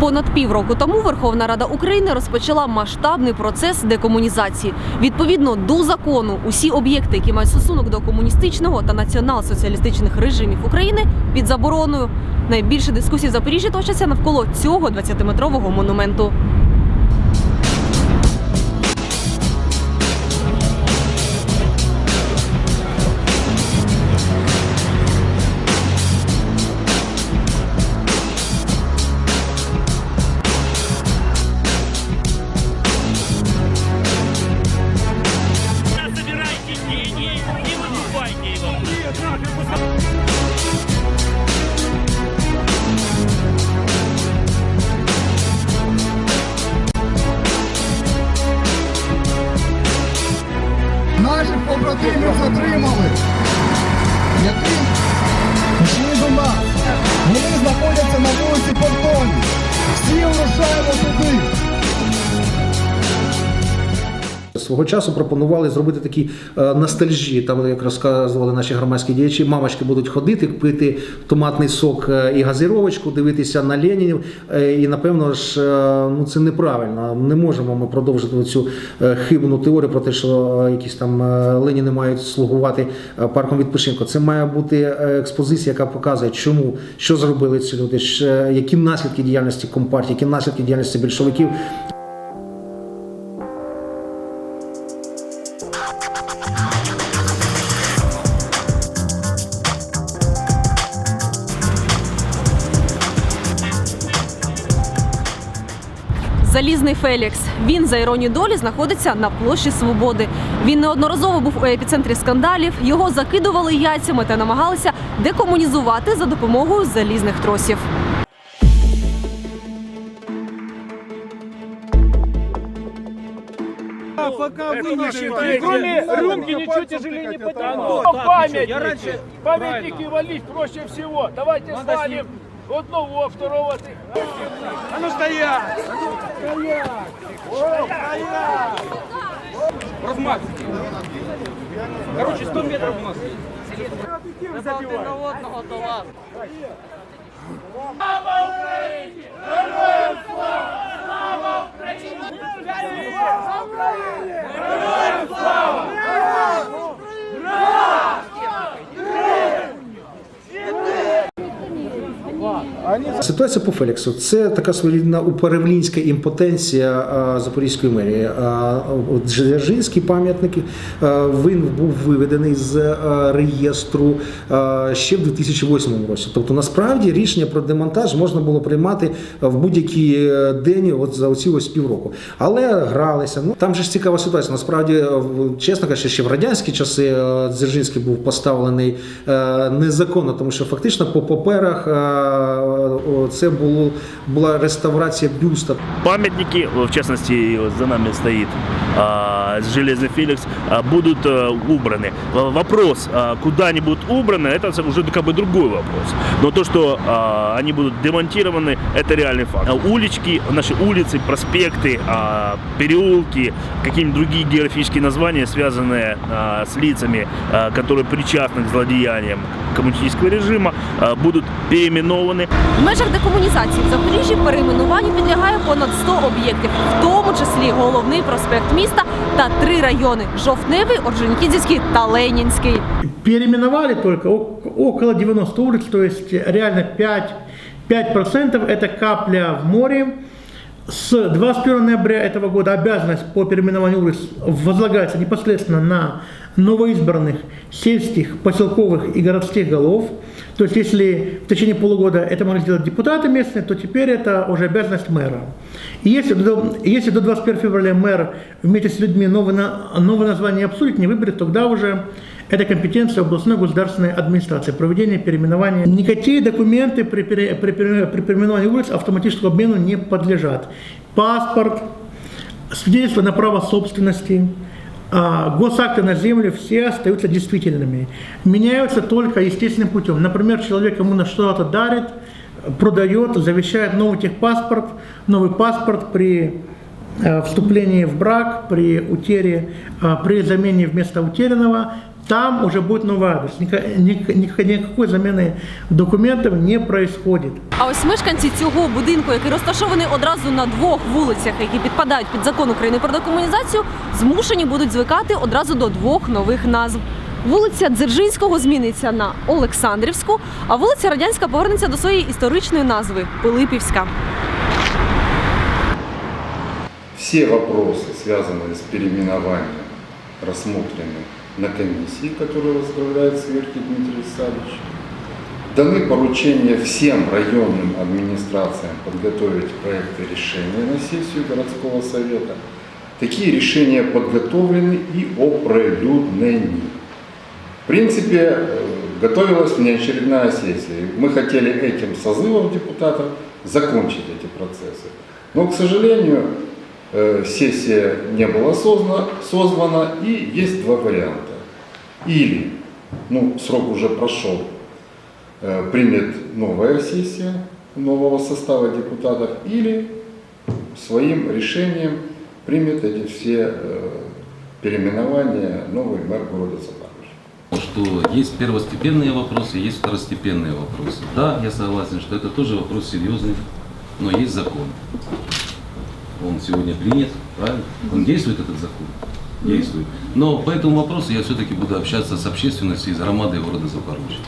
Понад півроку тому Верховна Рада України розпочала масштабний процес декомунізації. Відповідно до закону, усі об'єкти, які мають стосунок до комуністичного та націонал-соціалістичних режимів України, під забороною. Найбільше дискусій в Запоріжжі точаться навколо цього 20-метрового монументу. Побратимів затримали. Свого часу пропонували зробити такі е, ностальжі. Там, як розказували наші громадські діячі, мамочки будуть ходити, пити томатний сок е, і газировочку, дивитися на Ленінів. Е, І напевно ж, ну це неправильно. Не можемо ми продовжити цю хибну теорію про те, що якісь там Леніни мають слугувати парком відпочинку. Це має бути експозиція, яка показує, чому що зробили ці люди, які наслідки діяльності компартії, які наслідки діяльності більшовиків. Залізний Фелікс. Він за іронією долі знаходиться на площі Свободи. Він неодноразово був у епіцентрі скандалів. Його закидували яйцями та намагалися декомунізувати за допомогою залізних тросів. Кроме рюмки ничего тяжелее не потяну. Памятники. Памятники валить проще всего. Давайте свалим одного, второго. А ну стоять! Стоять! Стоять! Размах. Короче, 100 метров у нас. Слава Україні! Слава Україні! Героям слава! Ситуація по Феліксу це така своєрідна управлінська імпотенція Запорізької мерії. А, от Дзержинський пам'ятник він був виведений з реєстру ще в 2008 році. Тобто, насправді рішення про демонтаж можна було приймати в будь-який е, день, от за оці ось півроку. Але гралися. Ну там же ж цікава ситуація. Насправді, чесно кажучи, ще в радянські часи е, Дзержинський був поставлений е, незаконно, тому що фактично по паперах е, це було була реставрація бюста. Памятники, в частності, за нами стоит а, Железный Феликс, а, будут а, убраны. В- Вопрос, а, куда они будут убраны, это уже как бы другой вопрос. Но то, что а, они будут демонтированы, это реальный факт. А Улички, наши улицы, проспекты, а, переулки, какие-нибудь другие географические названия, связанные а, с лицами, а, которые причастны к злодеяниям коммунистического режима, а, будут переименованы В межах декомунізації в Запоріжжі перейменуванню підлягає понад 100 об'єктів, в тому числі головний проспект міста та три райони: Жовтневий, Орджонікідзівський та Ленінський. переименовали только о- около 90 улиц, то есть реально 5, 5% это капля в море. С 21 ноября этого года обязанность по переименованию улиц возлагается непосредственно на новоизбранных сельских, поселковых и городских голов. То есть если в течение полугода это могли сделать депутаты местные, то теперь это уже обязанность мэра. И если до, если до 21 февраля мэр вместе с людьми новое, на- новое название обсудит, не выберет, тогда уже это компетенция областной государственной администрации, проведение переименования. Никакие документы при, пере- при пере- при переименовании улиц автоматическому обмену не подлежат. Паспорт, свидетельство на право собственности, а, госакты на землю все остаются действительными. Меняются только естественным путем. Например, человек кому на что-то дарит, продает, завещает новый техпаспорт, новый паспорт при э, вступлении в брак, при утере, э, при замене вместо утерянного там уже будет новый адрес. Ника- ника- ника- Никакой замены документов не происходит. А ось мешканці цього будинку, який розташований одразу на двох вулицях, які підпадають під закон України про декомунізацію, змушені будуть звикати одразу до двох нових назв. Вулиця Дзержинського зміниться на Олександрівську, а вулиця Радянська повернеться до своєї історичної назви Пилипівська. Все вопросы, связанные с переименованием, рассмотрены на комиссии, которую возглавляет Сверки Дмитрий Александрович. Даны поручения всем районным администрациям подготовить проекты решения на сессию городского совета. Такие решения подготовлены и оприлюднены. В принципе, э, готовилась внеочередная сессия. Мы хотели этим созывом депутатов закончить эти процессы. Но, к сожалению, э, сессия не была создана, созвана, и есть два варианта. Или, ну, срок уже прошел, э, примет новая сессия нового состава депутатов, или своим решением примет эти все э, переименования новый мэр города Запорожья. что есть первостепенные вопросы, есть второстепенные вопросы. Да, я согласен, что это тоже вопрос серьезный, но есть закон. Он сегодня принят, правильно? Он действует, этот закон? Действует. Но по этому вопросу я все-таки буду общаться с общественностью из громады города Запорожья.